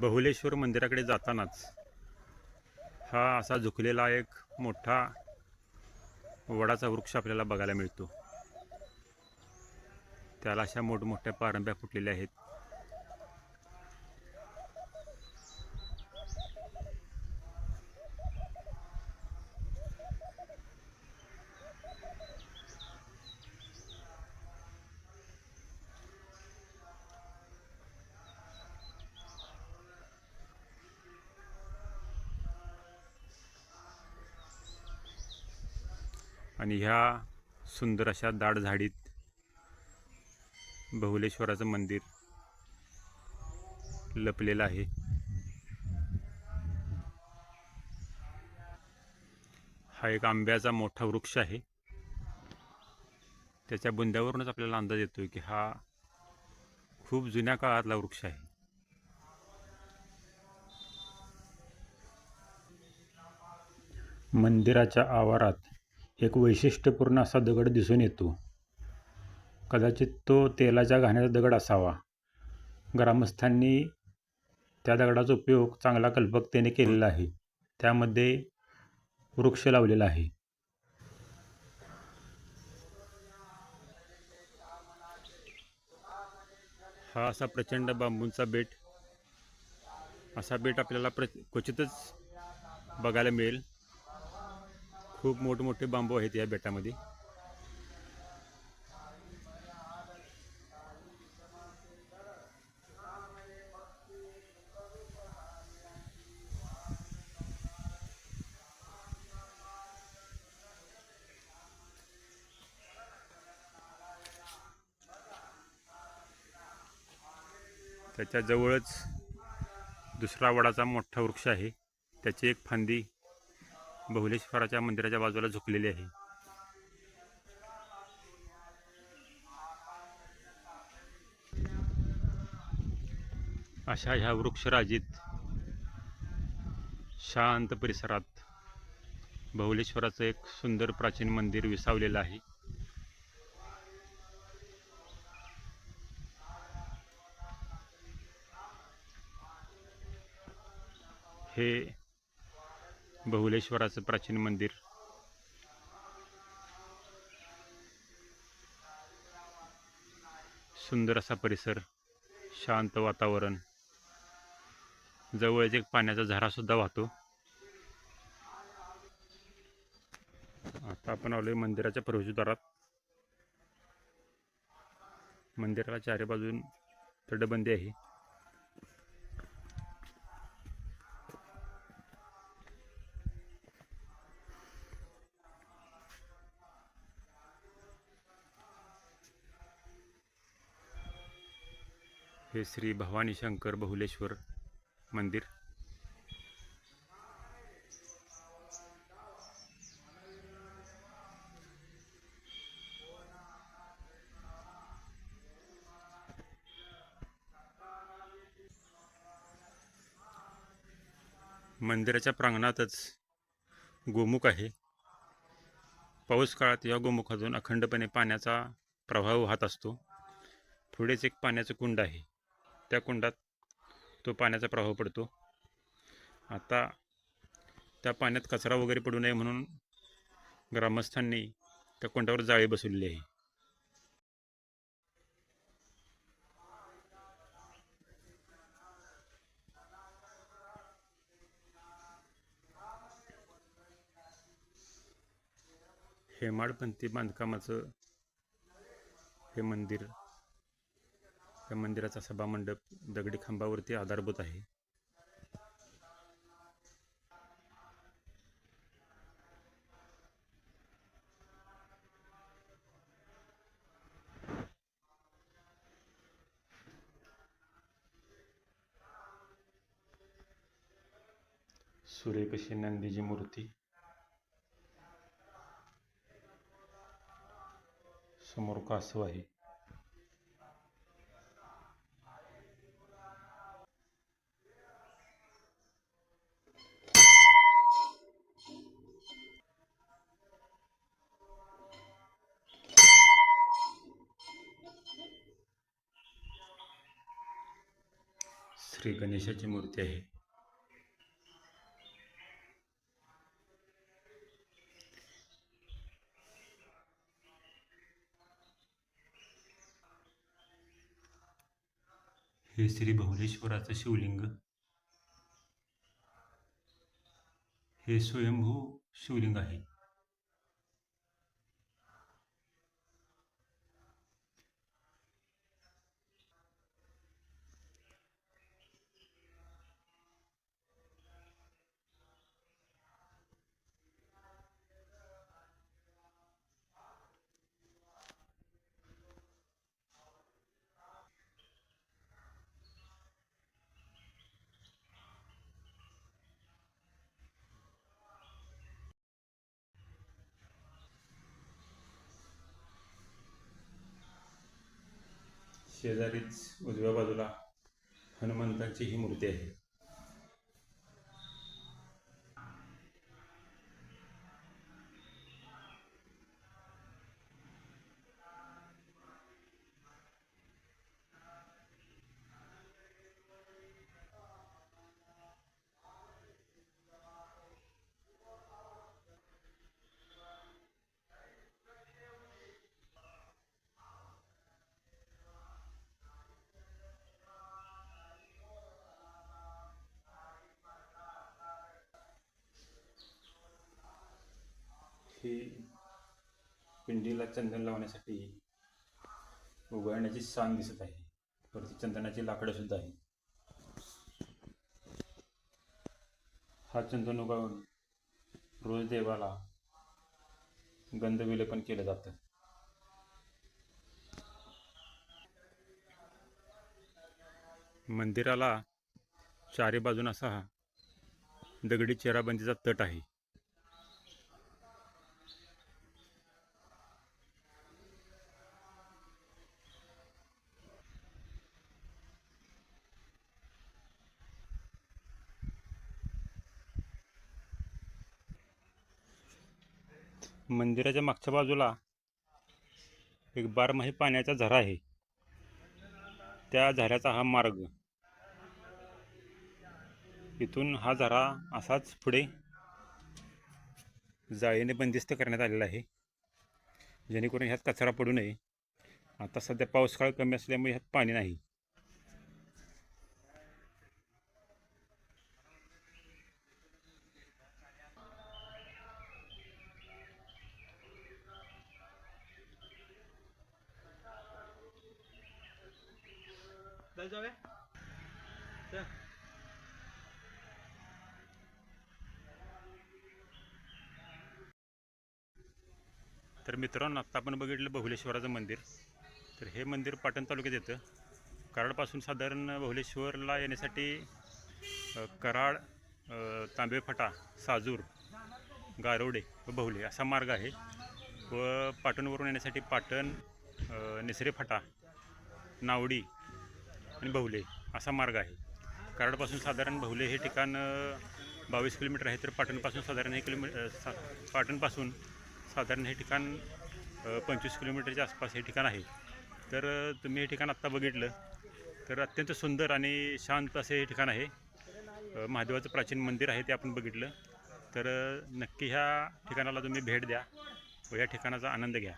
बहुलेश्वर मंदिराकडे जातानाच हा असा झुकलेला एक मोठा वडाचा वृक्ष आपल्याला बघायला मिळतो. त्याला अशा मोठमोठ्या पारंब्या फुटलेल्या आहेत. आणि ह्या सुंदर अशा दाट झाडीत बहुलेश्वराचं मंदिर लपलेलं आहे. हा एक आंब्याचा मोठा वृक्ष आहे. त्याच्या बुंद्यावरूनच आपल्याला अंदाज येतोय की हा खूप जुन्या काळातला वृक्ष आहे. मंदिराच्या आवारात एक वैशिष्ट्यपूर्ण असा दगड दिसून येतो. कदाचित तो तेलाच्या घाण्याचा दगड असावा. ग्रामस्थांनी त्या दगडाचा उपयोग चांगला कल्पकतेने केलेला आहे. त्यामध्ये वृक्ष लावलेला आहे. हा असा प्रचंड बांबूंचा बेट. असा बेट आपल्याला प्र क्वचितच बघायला मिळेल. खूप मोठमोठे बांबू आहेत या बेटामध्ये. त्याच्याजवळच दुसरा वडाचा मोठा वृक्ष आहे. त्याची एक फांदी बहुलेश्वराच्या मंदिराच्या बाजूला झुकलेली आहे. अशा ह्या वृक्षराजीत शांत परिसरात बहुलेश्वराचं एक सुंदर प्राचीन मंदिर विसावलेलं आहे. हे बहुलेश्वराचं प्राचीन मंदिर. सुंदर असा परिसर शांत वातावरण. जवळच एक पाण्याचा झरासुद्धा वाहतो. आता आपण आलोय मंदिराच्या प्रवेशद्वारात मंदिराला चारी बाजून तटबंदी आहे. श्री भवानी शंकर बहुलेश्वर मंदिर. मंदिराच्या प्रांगणातच गोमुख आहे. पाऊस काळात या गोमुखातून अखंडपणे पाण्याचा प्रवाह वाहत असतो. पुढेच एक पाण्याचं कुंड आहे. त्या कुंडात तो पाण्याचा प्रवाह पडतो. आता त्या पाण्यात कचरा वगैरे पडू नये म्हणून ग्रामस्थांनी त्या कुंडावर जाळी बसवलेली आहे. हेमाडपंथी बांधकामाचं हे मंदिर या मंदिराचा सभामंडप दगडी खांबावरती आधारभूत आहे. सुरेख अशी नंदीची मूर्ती. समोर कासव आहे. श्री गणेशाची मूर्ती आहे. हे श्री बहुलेश्वराचं शिवलिंग. हे स्वयंभू शिवलिंग आहे. शेजारीच उजव्या बाजूला हनुमंतांची ही मूर्ती आहे. ही पिंडीला चंदन लावण्यासाठी उघडण्याची सांग दिसत आहे. वरती चंदनाची लाकडं सुद्धा आहे हा चंदन उगाळून रोज देवाला गंध विलेपन केलं जातं. मंदिराला चारी बाजून असा दगडी चेराबंदीचा तट आहे. मंदिराच्या मागच्या बाजूला एक बारमाही पाण्याचा झरा आहे. त्या झऱ्याचा हा मार्ग. इथून हा झरा असाच पुढे जाळीने बंदिस्त करण्यात आलेला आहे. जेणेकरून ह्यात कचरा पडू नये. आता सध्या पाऊस कमी असल्यामुळे ह्यात पाणी नाही. चल जाऊया चल तर मित्रांनो आत्ता आपण बघितलं बहुलेश्वराचं मंदिर. तर हे मंदिर पाटण तालुक्यात येतं. कराडपासून साधारण बहुलेश्वरला येण्यासाठी कराड अ, तांबेफटा साजूर गारोडे व बहुले असा मार्ग आहे. व पाटणवरून येण्यासाठी पाटण अ, निसरे नावडी आणि बहुले असा मार्ग आहे. कराडपासून साधारण भवले हे ठिकाण बावीस किलोमीटर आहे तर पाटणपासून साधारण हे किलोमीटर सा पाटणपासून साधारण हे ठिकाण पंचवीस किलोमीटरच्या आसपास हे ठिकाण आहे. तर तुम्ही हे ठिकाण आत्ता बघितलं तर अत्यंत सुंदर आणि शांत असे हे ठिकाण आहे. महादेवाचं प्राचीन मंदिर आहे ते आपण बघितलं. तर नक्की ह्या ठिकाणाला तुम्ही भेट द्या व या ठिकाणाचा आनंद घ्या.